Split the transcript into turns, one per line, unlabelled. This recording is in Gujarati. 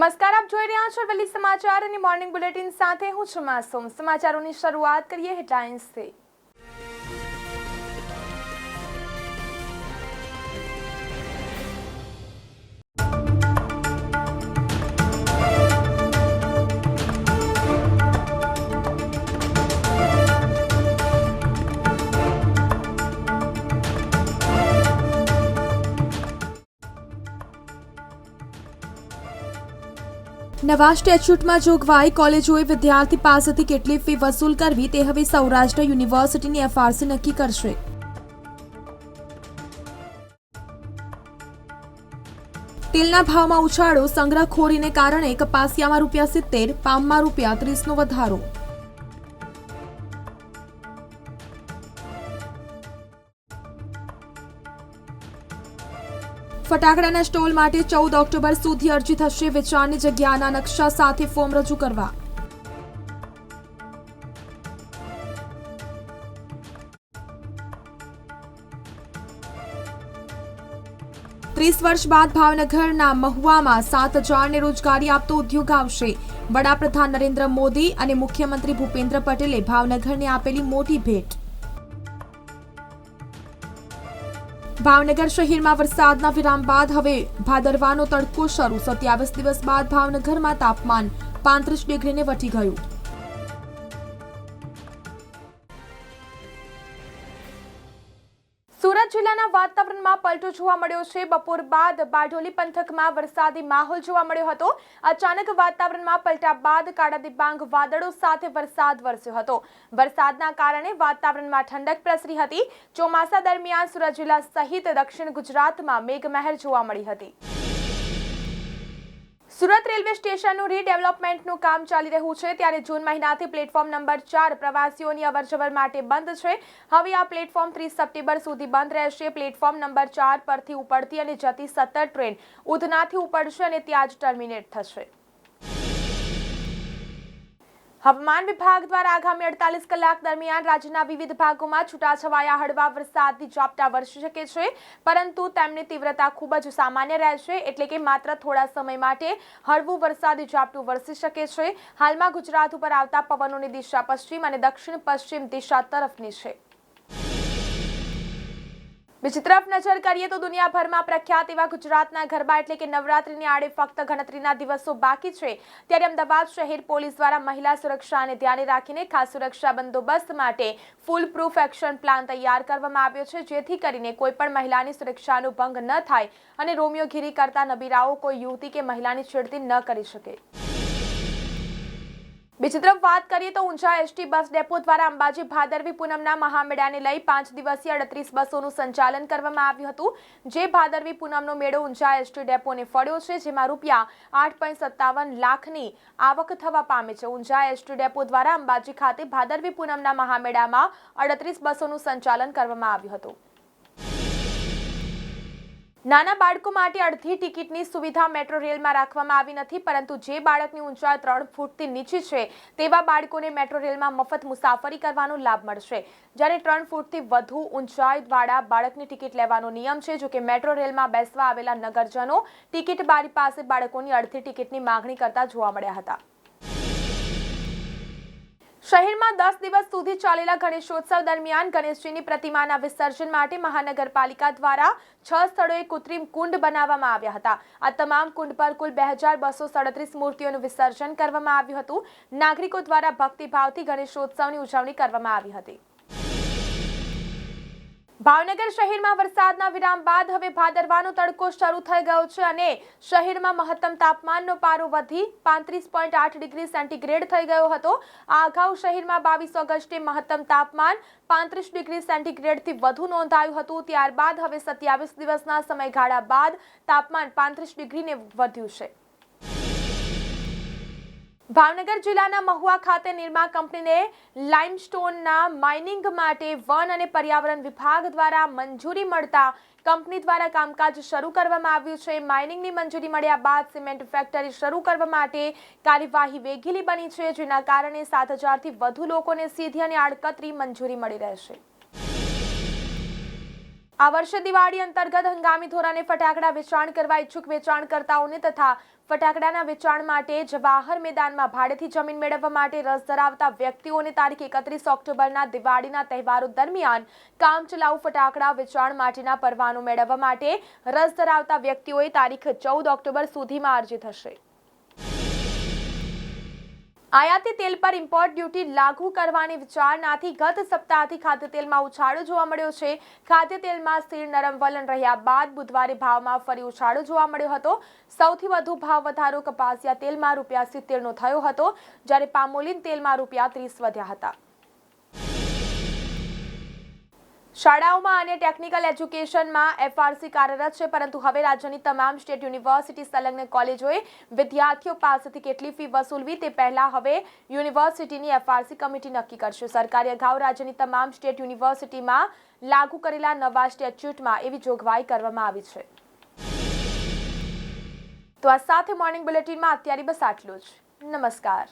નમસ્કાર, આપ જોઈ રહ્યા છો વેલી સમાચાર અને મોર્નિંગ બુલેટિન સાથે હું છું માસુમ. સમાચારોની શરૂઆત કરીએ હેડલાઇન્સથી
નવા સ્ટેચ્યુટમાં જોગવાઈ કોલેજોએ વિદ્યાર્થી પાસેથી કેટલી ફી વસૂલ કરવી તે હવે સૌરાષ્ટ્ર યુનિવર્સિટીની એફઆરસી નક્કી કરશે. તેલના ભાવમાં ઉછાળો સંગ્રહખોરીને કારણે કપાસિયામાં રૂપિયા સિત્તેર, પામમાં રૂપિયા ત્રીસનો વધારો. ફટાકડાના સ્ટોલ માટે ચૌદ ઓક્ટોબર સુધી અરજી થશે. વેચાણની જગ્યાના નકશા સાથે ફોર્મ રજૂ કરવા. ત્રીસ વર્ષ બાદ ભાવનગરના મહુવામાં સાત હજારને રોજગારી આપતો ઉદ્યોગ આવશે. વડાપ્રધાન નરેન્દ્ર મોદી અને મુખ્યમંત્રી ભૂપેન્દ્ર પટેલે ભાવનગરને આપેલી મોટી ભેટ. ભાવનગર શહેરમાં વરસાદના વિરામ બાદ હવે ભાદરવાનો તડકો શરૂ. સત્યાવીસ દિવસ બાદ ભાવનગરમાં તાપમાન પાંત્રીસ ડિગ્રીને વટી ગયું.
વાતાવરણમાં પલટો જોવા મળ્યો છે. બપોર બાદ બારડોલી પંથકમાં વરસાદી માહોલ જોવા મળ્યો હતો. અચાનક વાતાવરણમાં પલટા બાદ કાળા દિબાંગ વાદળો સાથે વરસાદ વરસ્યો હતો. વરસાદના કારણે વાતાવરણમાં ઠંડક પ્રસરી હતી. ચોમાસા દરમિયાન સુરત જિલ્લા સહિત દક્ષિણ ગુજરાતમાં મેઘમહેર જોવા મળી હતી. સુરત રેલવે સ્ટેશનનું રીડેવલપમેન્ટનું કામ ચાલી રહ્યું છે. ત્યારે જૂન મહિનાથી પ્લેટફોર્મ નંબર ચાર પ્રવાસીઓની અવરજવર માટે બંધ છે. હવે આ પ્લેટફોર્મ ત્રીસ સપ્ટેમ્બર સુધી બંધ રહેશે. પ્લેટફોર્મ નંબર ચાર પરથી ઉપડતી અને જતી સત્તર ટ્રેન ઉધનાથી ઉપડશે અને ત્યાં જ ટર્મિનેટ થશે. હવામાન વિભાગ દ્વારા આગામી અડતાલીસ કલાક દરમિયાન રાજ્યના વિવિધ ભાગોમાં છૂટાછવાયા હળવા વરસાદની ઝાપટા વરસી શકે છે, પરંતુ તેમની તીવ્રતા ખૂબ જ સામાન્ય રહેશે એટલે કે માત્ર થોડા સમય માટે હળવું વરસાદી ઝાપટું વરસી શકે છે. હાલમાં ગુજરાત ઉપર આવતા પવનોની દિશા પશ્ચિમ અને દક્ષિણ પશ્ચિમ દિશા તરફની છે. બીજી તરફ નજર કરીએ તો દુનિયાભરમાં પ્રખ્યાત એવા ગુજરાતના ગરબા એટલે કે નવરાત્રીની આડે ફક્ત ગણતરીના દિવસો બાકી છે. ત્યારે અમદાવાદ શહેર પોલીસ દ્વારા મહિલા સુરક્ષાને ધ્યાને રાખીને ખાસ સુરક્ષા બંદોબસ્ત માટે ફૂલ પ્રૂફ એક્શન પ્લાન તૈયાર કરવામાં આવ્યો છે. જેથી કરીને કોઈપણ મહિલાની સુરક્ષાનો ભંગ ન થાય અને રોમિયોગીરી કરતા નબીરાઓ કોઈ યુવતી કે મહિલાની છેડતી ન કરી શકે. બીજી તરફ વાત કરીએ તો ઊંઝા એસટી બસ ડેપો દ્વારા અંબાજી ભાદરવી પૂનમના મહામેળાને લઈ પાંચ દિવસીય અડત્રીસ બસોનું સંચાલન કરવામાં આવ્યું હતું. જે ભાદરવી પૂનમનો મેળો ઊંઝા એસટી ડેપોને ફળ્યો છે, જેમાં રૂપિયા આઠ પોઈન્ટ સત્તાવન લાખની આવક થવા પામે છે. ઊંઝા એસટી ડેપો દ્વારા અંબાજી ખાતે ભાદરવી પૂનમના મહામેળામાં અડત્રીસ બસોનું સંચાલન કરવામાં આવ્યું હતું. નાના બાળકો માટે અડધી ટિકિટની સુવિધા મેટ્રો રેલમાં રાખવામાં આવી નથી, પરંતુ જે બાળકની ઊંચાઈ ત્રણ ફૂટથી નીચી છે, તેવા બાળકોને મેટ્રો રેલમાં મફત મુસાફરી કરવાનો લાભ મળશે. જ્યારે ત્રણ ફૂટથી વધુ ઊંચાઈવાળા બાળકની ટિકિટ લેવાનો નિયમ છે, જો કે મેટ્રો રેલમાં બેસવા આવેલા નગરજનો ટિકિટ બારી પાસે બાળકોની અડધી ટિકિટની માગણી કરતા જોવા મળ્યા હતા. શહેરમાં દસ દિવસ સુધી ચાલેલા ગણેશોત્સવ દરમિયાન ગણેશજીની પ્રતિમાના વિસર્જન માટે મહાનગરપાલિકા દ્વારા છ સ્થળોએ કૃત્રિમ કુંડ બનાવવામાં આવ્યા હતા. આ તમામ કુંડ પર કુલ બે હજાર બસો સડત્રીસ મૂર્તિઓનું વિસર્જન કરવામાં આવ્યું હતું. નાગરિકો દ્વારા ભક્તિભાવથી ગણેશોત્સવની ઉજવણી કરવામાં આવી હતી. ભાવનગર શહેરમાં વરસાદના વિરામ બાદ હવે ભાદરવાનો તડકો શરૂ થઈ ગયો છે અને શહેરમાં મહત્તમ તાપમાનનો પારો વધી પાંત્રીસ પોઈન્ટ આઠ ડિગ્રી સેન્ટીગ્રેડ થઈ ગયો હતો. આ અગાઉ શહેરમાં બાવીસ ઓગસ્ટે મહત્તમ તાપમાન પાંત્રીસ ડિગ્રી સેન્ટીગ્રેડથી વધુ નોંધાયું હતું. ત્યારબાદ હવે સત્યાવીસ દિવસના સમયગાળા બાદ તાપમાન પાંત્રીસ ડિગ્રીને વધ્યું છે. ભાવનગર જિલ્લાના મહુવા ખાતે નિર્મા કંપનીને લાઇમસ્ટોનના માઇનિંગ માટે વન અને પર્યાવરણ વિભાગ દ્વારા મંજૂરી મળતા કંપની દ્વારા કામકાજ શરૂ કરવામાં આવ્યું છે. માઇનિંગની મંજૂરી મળ્યા બાદ સિમેન્ટ ફેક્ટરી શરૂ કરવા માટે કાર્યવાહી વેગીલી બની છે, જેના કારણે સાત હજારથી વધુ લોકોને સીધી અને આડકતરી મંજૂરી મળી રહેશે. આ વર્ષે દિવાળી અંતર્ગત હંગામી ધોરણે ફટાકડા વેચાણ કરવા ઈચ્છુક વેચાણકર્તાઓને તથા ફટાકડાના વેચાણ માટે જવાહર મેદાનમાં ભાડેથી જમીન મેળવવા માટે રસ ધરાવતા વ્યક્તિઓને તારીખ એકત્રીસ ઓક્ટોબરના દિવાળીના તહેવારો દરમિયાન કામચલાઉ ફટાકડા વેચાણ માટેના પરવાનો મેળવવા માટે રસ ધરાવતા વ્યક્તિઓએ તારીખ ચૌદ ઓક્ટોબર સુધીમાં અરજી થશે. આયાતી તેલ પર ઇમ્પોર્ટ ડ્યુટી લાગુ કરવાની વિચારણાથી ગત સપ્તાહથી ખાદ્યતેલમાં ઉછાળો જોવા મળ્યો છે. ખાદ્યતેલમાં સ્થિર નરમ વલણ રહ્યા બાદ બુધવારે ભાવમાં ફરી ઉછાળો જોવા મળ્યો હતો. સૌથી વધુ ભાવ વધારો કપાસિયા તેલમાં રૂપિયા સિત્તેરનો થયો હતો, જ્યારે પામોલિન તેલમાં રૂપિયા ત્રીસ વધ્યા હતા. શાળાઓમાં અને ટેકનિકલ એજ્યુકેશનમાં એફઆરસી કાર્યરત છે, પરંતુ હવે રાજ્યની તમામ સ્ટેટ યુનિવર્સિટી સંલગ્ન કોલેજોએ વિદ્યાર્થીઓ પાસેથી કેટલી ફી વસૂલવી તે પહેલા હવે યુનિવર્સિટીની એફઆરસી કમિટી નક્કી કરશે. સરકારે અગાઉ રાજ્યની તમામ સ્ટેટ યુનિવર્સિટીમાં લાગુ કરેલા નવા સ્ટેચ્યુટમાં એવી જોગવાઈ કરવામાં આવી છે. તો આ સાથે મોર્નિંગ બુલેટિનમાં અત્યારે બસ આટલું જ. નમસ્કાર.